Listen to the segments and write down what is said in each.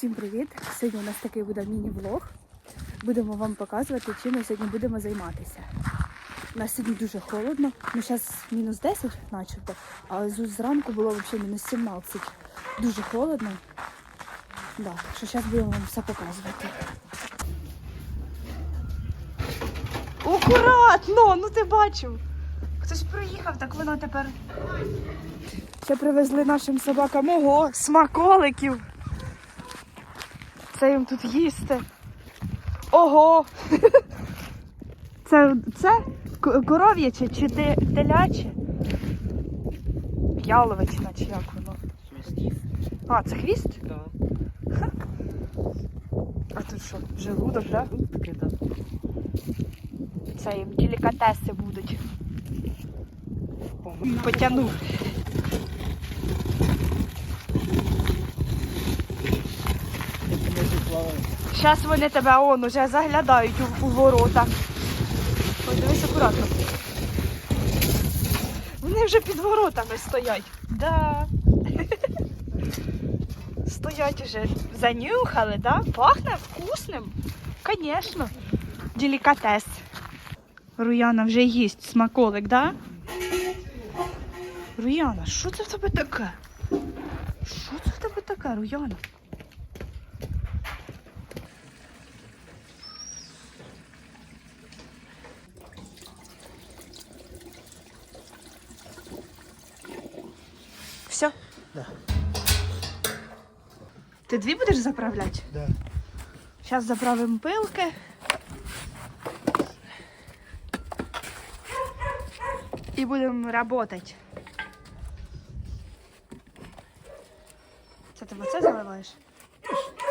Всім привіт! Сьогодні у нас такий буде міні-влог. Будемо вам показувати, чим ми сьогодні будемо займатися. У нас сьогодні дуже холодно. Ну, зараз мінус 10 начебто, а зранку було взагалі мінус 17. Дуже холодно. Да, що зараз будемо вам все показувати. Акуратно! Ну ти бачив. Хтось проїхав, так воно тепер. Ще привезли нашим собакам ого, смаколиків. Це їм тут їсти. Ого! Це, це коров'яче чи те- теляче? Яловичина чи як воно? А, це хвіст? Да. А тут що, желудок, так? Таке, да. Це їм делікатеси будуть. Потягнув. Зараз вони тебе он уже заглядають у, у ворота. Ой, дивись акуратно. Вони вже під воротами стоять. Да. Стоять уже. Занюхали, да? Пахне вкусним. Звісно. Делікатес. Руяна вже їсть смаколик, да? Руяна, що це в тебе таке? Що це в тебе таке, Руяна? Все? Да. Ти дві будеш заправляти? Да. Зараз заправимо пилки. І будемо працювати. Це ти в оце заливаєш?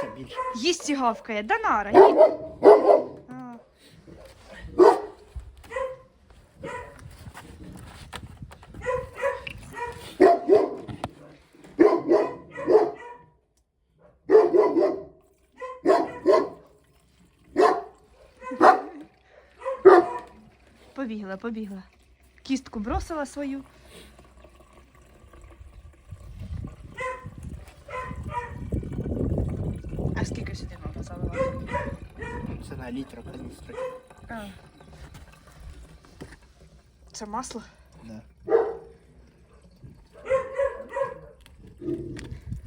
Це більше. Їсть і гавкає. Данара, їй. А. Побігла, побігла. Кістку бросила свою. А скільки сюди треба заливати? Це на літр каністри. А. Це масло? Да.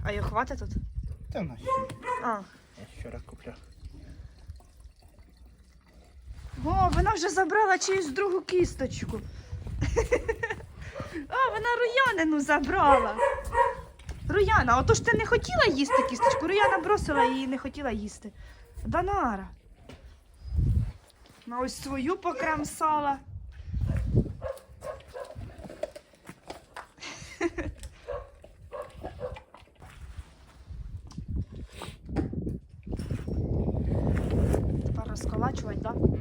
А його хватить тут? Та ще. А. Я вчора купляв. О, вона вже забрала чиюсь другу кісточку. А, вона Руянину забрала. Руяна, ото ж ти не хотіла їсти кісточку. Руяна бросила її і не хотіла їсти. Данара. На ось свою покрамсала. Тепер розколачувати, так? Да?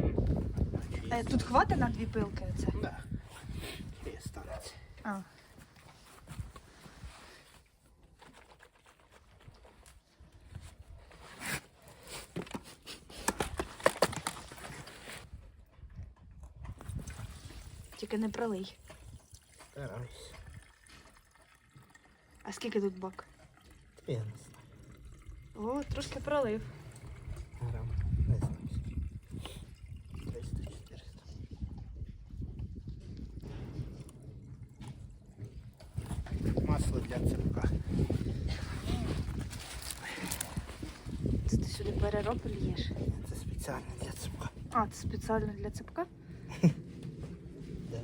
Е, тут хватить на дві пилки оце? Да. Ще станеться. А. Тільки не пролий. Стараюсь. А скільки тут бак? Я не знаю. О, трошки пролив. Грам. Не знаю скільки. 300-400. Масло для цепка. Це ти сюди перероб льєш. Це спеціально для цепка. А, це спеціально для цепка? Да.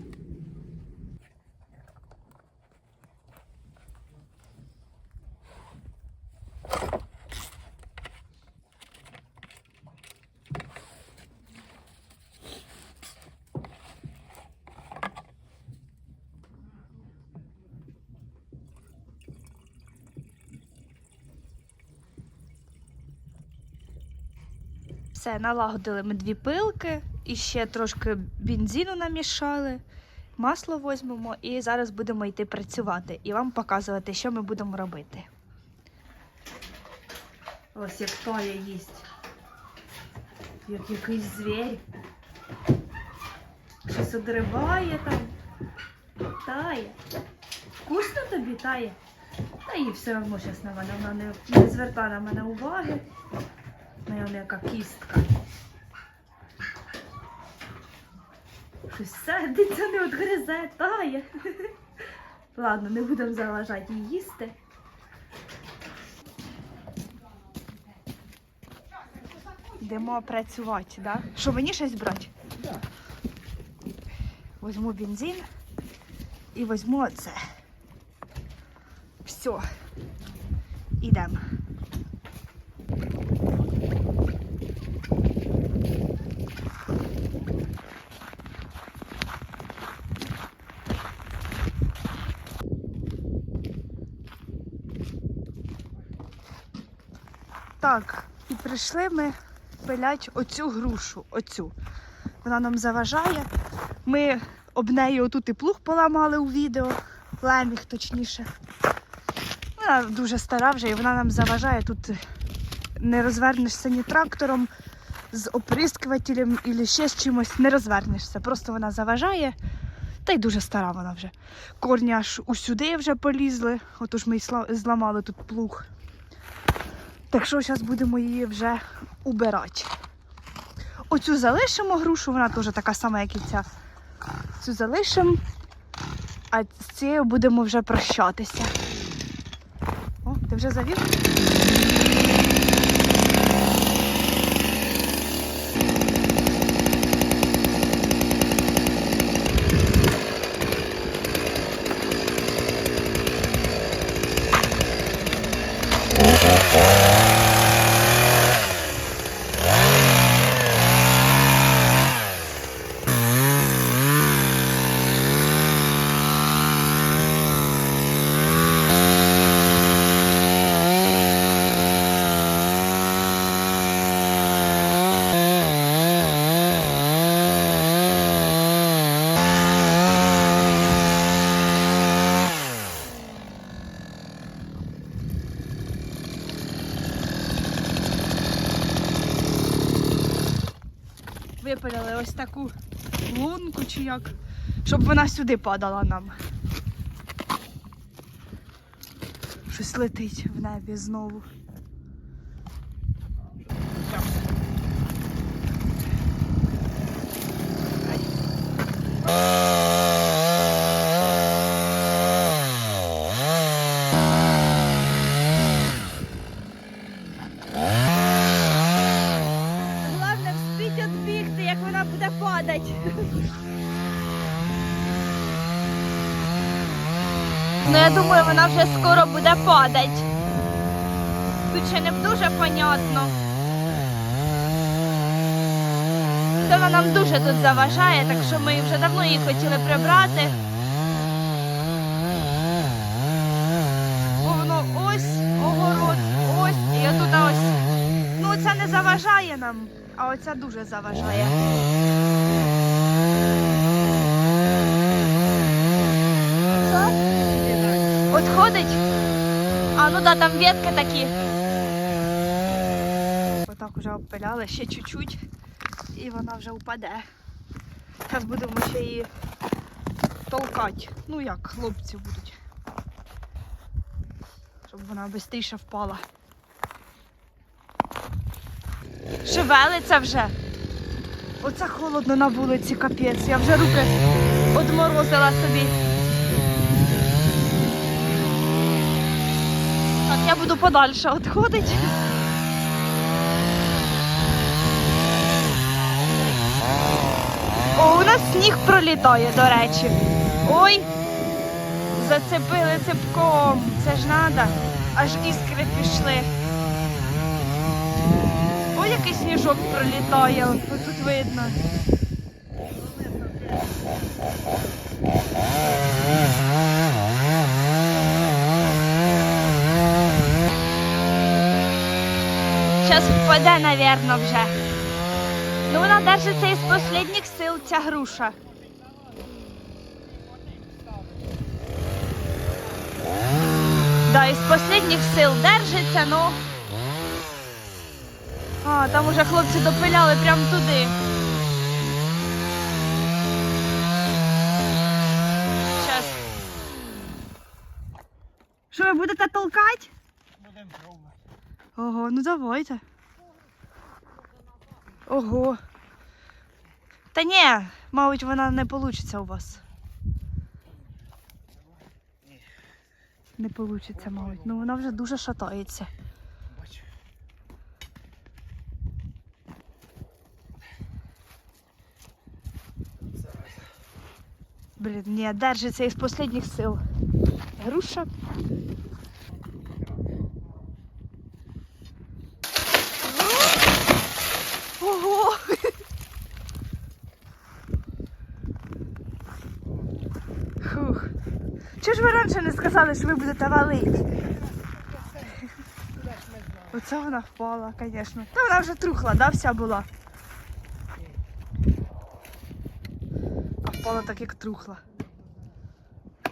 Все, налагодили ми дві пилки і ще трошки бензину намішали. Масло візьмемо і зараз будемо йти працювати і вам показувати, що ми будемо робити. Ось як Тоя їсть. Як якийсь звір. Щось одриває там. Тає. Вкусно тобі, Тає? Та її все одно зараз. Вона не, не звертає на мене уваги. Моя яка кістка. Щось сердиться, не відгризе, тає. Ладно, не будемо заважати їй їсти. Йдемо працювати, да? Що, мені щось брати? Да. Возьму бензин і возьму оце. Все. Ідемо. Так, і прийшли ми пилять оцю грушу, оцю. Вона нам заважає. Ми об неї отут і плуг поламали у відео, леміг точніше. Вона дуже стара вже і вона нам заважає. Тут не розвернешся ні трактором з оприскувателем і ще з чимось, не розвернешся. Просто вона заважає. Та й дуже стара вона вже. Корні аж усюди вже полізли, отож ми й зламали тут плуг. Так що зараз будемо її вже убирати. Оцю залишимо грушу, вона теж така сама, як і ця. Цю залишимо, а з цією будемо вже прощатися. О, ти вже завів? Випиляли ось таку лунку чи як, щоб вона сюди падала нам. Щось летить в небі знову. Головне вспіть відбігти, як вона буде падати. Ну, я думаю, вона вже скоро буде падати. Тут ще не дуже понятно. Вона нам дуже тут заважає, так що ми вже давно її хотіли прибрати. Воно ось огород, ось і отут ось. Ну, це не заважає нам, а оця дуже заважає. Що? Отходить? А, ну да, там ветки такі. Отак вже обпиляли ще чуть-чуть, і вона вже впаде. Зараз будемо ще її толкати. Ну як, хлопці будуть. Щоб вона швидше впала. Шевелиться вже. Оце холодно на вулиці, капець. Я вже руки одморозила собі. Так, я буду подальше відходити. О, у нас сніг пролітає, до речі. Ой, зацепили цепком. Це ж треба. Аж іскри пішли. Ой, який сніжок пролітає, тут видно. Впаде, напевно, вже. Ну, вона держиться із останніх сил, ця груша. Да, із останніх сил держиться, ну. А, там уже хлопці допиляли прямо туди. Щас. Що ви будете толкати? Будемо пробувати. Ого, ну давайте. Ого. Та ні, мабуть, вона не вийде у вас. Не вийде, мабуть. Ну вона вже дуже шатається. Блін, ні, держиться із останніх сил. Груша. Ого! Фух. Чого ж ви раніше не сказали, що ви будете валити? Оце вона впала, звісно. Та вона вже трухла, да, вся була. А впала так, як трухла.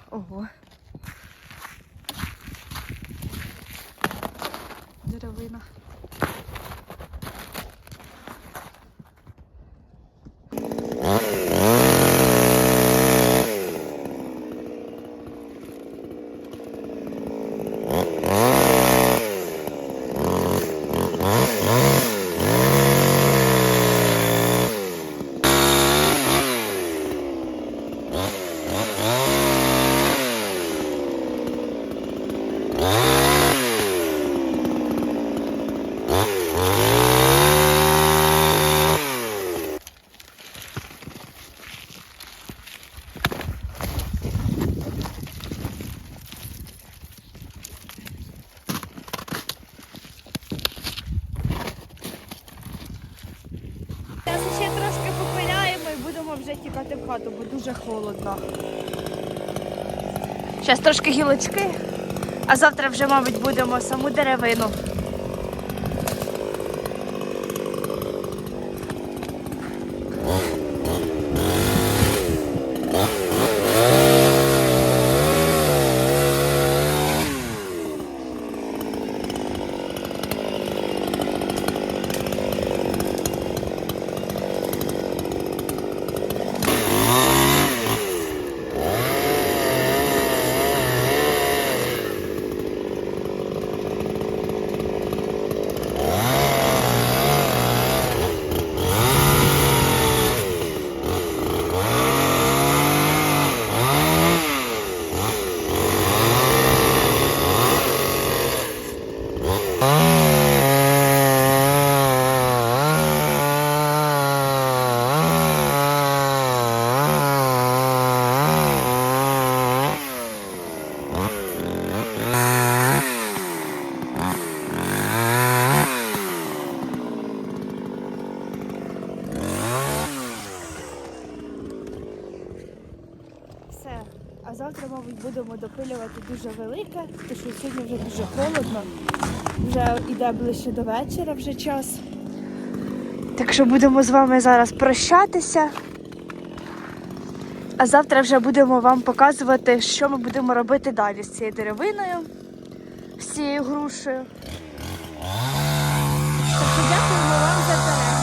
Ого. Деревина. Зараз ще трошки попиляємо і будемо вже тікати в хату, бо дуже холодно. Зараз трошки гілочки, а завтра вже, мабуть, будемо саму деревину. Все. А завтра, мабуть, будемо допилювати дуже велике, тому що сьогодні вже дуже холодно. Вже йде ближче до вечора вже час. Так що будемо з вами зараз прощатися. А завтра вже будемо вам показувати, що ми будемо робити далі з цією деревиною, з цією грушею. Так що дякуємо вам за перегляд.